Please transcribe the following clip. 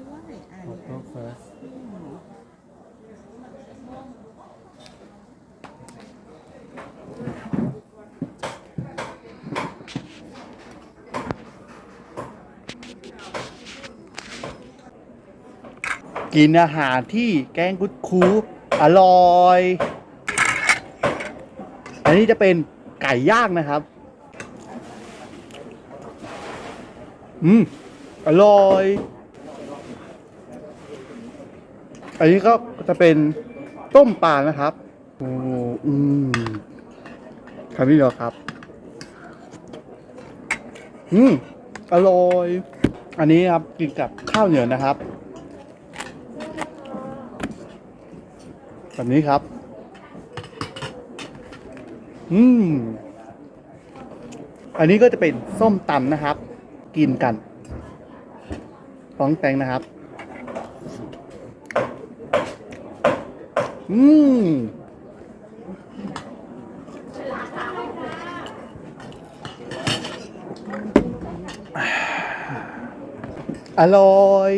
ด้วยอ่านโฟสกินอาหารที่แกงกุดคูอร่อย อันนี้จะเป็นไก่ย่างนะครับ อืม อร่อย อันนี้ก็จะเป็นต้มปลานะครับโอ้อืมคำนี้เหรอครับ อืมอร่อย อันนี้ครับกินกับข้าวเหนียวนะครับ แบบนี้ครับ อืม อันนี้ก็จะเป็นส้มตำนะครับ กินกันฟ้องแตงนะครับ อืมอร่อย